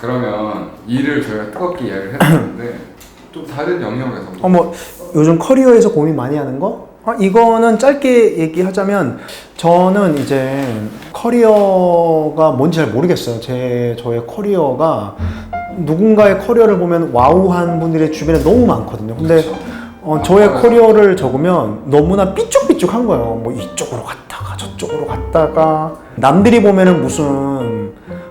그러면 일을 저희가 뜨겁게 이야기를 했었는데 좀 다른 영역에서 어, 뭐 요즘 커리어에서 고민 많이 하는 거? 아, 이거는 짧게 얘기하자면 저는 이제 커리어가 뭔지 잘 모르겠어요. 제 저의 커리어가 누군가의 커리어를 보면 와우한 분들의 주변에 너무 많거든요. 근데 그렇죠. 어, 저의 커리어를 적으면 너무나 삐쭉삐쭉한 거예요. 뭐 이쪽으로 갔다가 저쪽으로 갔다가 남들이 보면은 무슨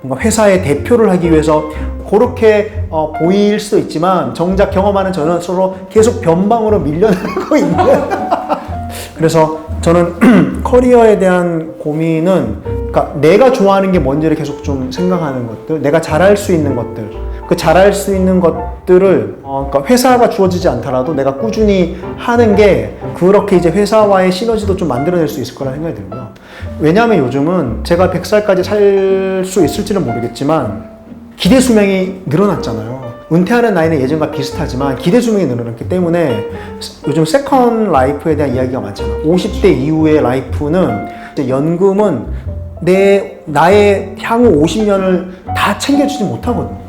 뭔가 회사의 대표를 하기 위해서 그렇게 어, 보일 수도 있지만 정작 경험하는 저는 서로 계속 변방으로 밀려나고 있는. 그래서 저는 커리어에 대한 고민은 그러니까 내가 좋아하는 게 뭔지를 계속 좀 생각하는 것들, 내가 잘할 수 있는 것들, 그 잘할 수 있는 것들을 어, 그러니까 회사가 주어지지 않더라도 내가 꾸준히 하는 게 그렇게 이제 회사와의 시너지도 좀 만들어낼 수 있을 거라는 생각이 들고요. 왜냐하면 요즘은 제가 100살까지 살 수 있을지는 모르겠지만 기대 수명이 늘어났잖아요. 은퇴하는 나이는 예전과 비슷하지만 기대 수명이 늘어났기 때문에 요즘 세컨 라이프에 대한 이야기가 많잖아. 50대 이후의 라이프는 연금은 내 나의 향후 50년을 다 챙겨주지 못하거든요.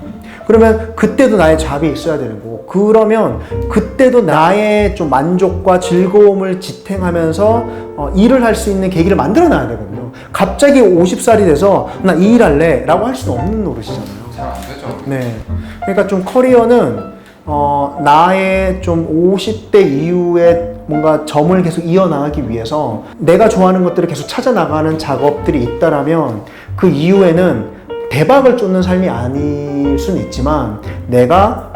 그러면 그때도 나의 잡이 있어야 되는 거고 그러면 그때도 나의 좀 만족과 즐거움을 지탱하면서 어, 일을 할 수 있는 계기를 만들어 놔야 되거든요. 갑자기 50살이 돼서 나 이 일 할래 라고 할 수는 없는 노릇이잖아요. 잘 안 되죠. 네. 그러니까 좀 커리어는 어, 나의 좀 50대 이후에 뭔가 점을 계속 이어나가기 위해서 내가 좋아하는 것들을 계속 찾아 나가는 작업들이 있다라면 그 이후에는 대박을 쫓는 삶이 아닐 수는 있지만 내가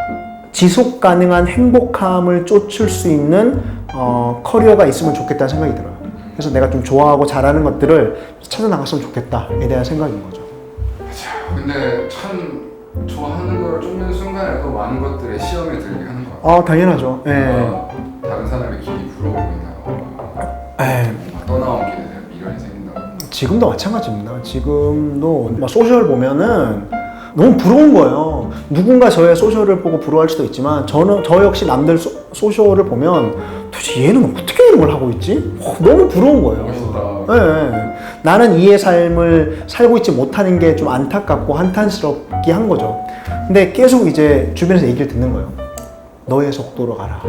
지속 가능한 행복함을 쫓을 수 있는 어, 커리어가 있으면 좋겠다는 생각이 들어요. 그래서 내가 좀 좋아하고 잘하는 것들을 찾아 나갔으면 좋겠다에 대한 생각인 거죠. 근데 참 좋아하는 걸 쫓는 순간에도 많은 것들에 시험에 들게 하는 같아요. 어, 당연하죠. 예. 뭔가 다른 사람의 길 지금도 마찬가지입니다. 지금도 막 소셜 보면은 너무 부러운 거예요. 누군가 저의 소셜을 보고 부러워할 수도 있지만 저는 저 역시 남들 소, 소셜을 보면 도대체 얘는 어떻게 이런 걸 하고 있지? 어, 너무 부러운 거예요. 네. 나는 이의 삶을 살고 있지 못하는 게 좀 안타깝고 한탄스럽게 한 거죠. 근데 계속 이제 주변에서 얘기를 듣는 거예요. 너의 속도로 가라.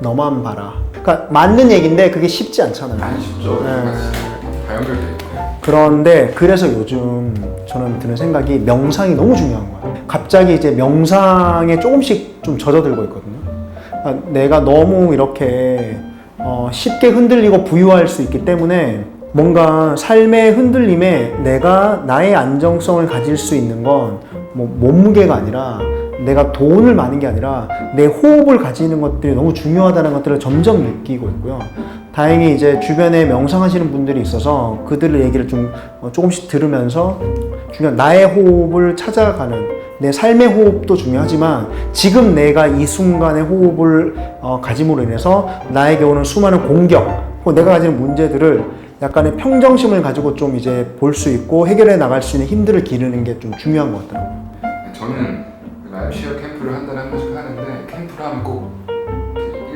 너만 봐라. 그러니까 맞는 얘기인데 그게 쉽지 않잖아요. 안 쉽죠. 네. 다 연결돼 있고. 그런데 그래서 요즘 저는 드는 생각이 명상이 너무 중요한 거예요. 갑자기 이제 명상에 조금씩 좀 젖어들고 있거든요. 그러니까 내가 너무 이렇게 어, 쉽게 흔들리고 부유할 수 있기 때문에 뭔가 삶의 흔들림에 내가 나의 안정성을 가질 수 있는 건 뭐 몸무게가 아니라 내가 돈을 많은 게 아니라 내 호흡을 가지는 것들이 너무 중요하다는 것들을 점점 느끼고 있고요. 다행히 이제 주변에 명상하시는 분들이 있어서 그들의 얘기를 좀 어, 조금씩 들으면서 중요한 나의 호흡을 찾아가는 내 삶의 호흡도 중요하지만 지금 내가 이 순간의 호흡을 어, 가짐으로 인해서 나에게 오는 수많은 공격 혹은 내가 가지는 문제들을 약간의 평정심을 가지고 좀 이제 볼 수 있고 해결해 나갈 수 있는 힘들을 기르는 게 좀 중요한 것 같더라고요. 저는 그 라이브 시어 캠프를 한 달에 한 번씩 하는데 캠프를 하면 꼭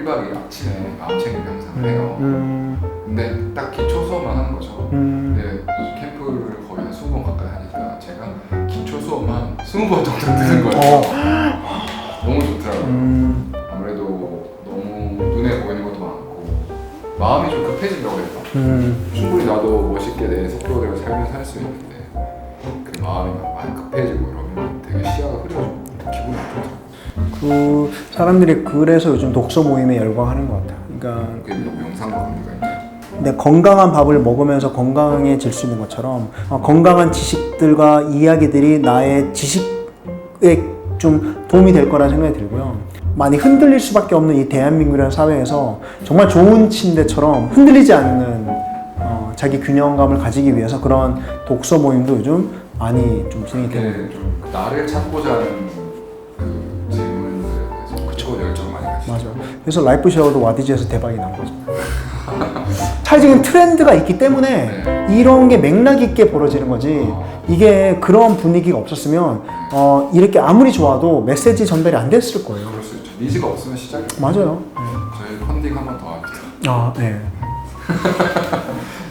1박 2일 아침에 마음 챙김 명상을 해요. 음, 근데 딱 기초 수업만 하는 거죠. 음, 근데 캠프를 거의 한 20번 가까이 하니까 제가 기초 수업만 20번 정도 듣는 거예요. 어, 너무 좋더라고요. 음, 아무래도 너무 눈에 보이는 것도 많고 마음이 좀 급해진다고 해요. 음. 충분히 나도 멋있게 내 속도대로 삶을 살 수 있는데 그 마음이 사람들이 그래서 요즘 독서 모임에 열광하는 것 같아요. 그러니까 그게 명상과 관계가 있나요? 내 건강한 밥을 먹으면서 건강해질 수 있는 것처럼 어, 건강한 지식들과 이야기들이 나의 지식에 좀 도움이 될 거라는 생각이 들고요. 많이 흔들릴 수밖에 없는 이 대한민국이라는 사회에서 정말 좋은 침대처럼 흔들리지 않는 어, 자기 균형감을 가지기 위해서 그런 독서 모임도 요즘 많이 좀 진행이 되고 있어요. 근데 좀 나를 찾고자 하는 맞아. 그래서 라이프 쉐어도 와디즈에서 대박이 난 거죠. 사실 트렌드가 있기 때문에 이런 게 맥락 있게 벌어지는 거지. 이게 그런 분위기가 없었으면 어, 이렇게 아무리 좋아도 메시지 전달이 안 됐을 거예요. 그럴 수 있죠. 니즈가 없으면 시작이. 맞아요. 저희 펀딩 한 번 더 합니다. 아, 네.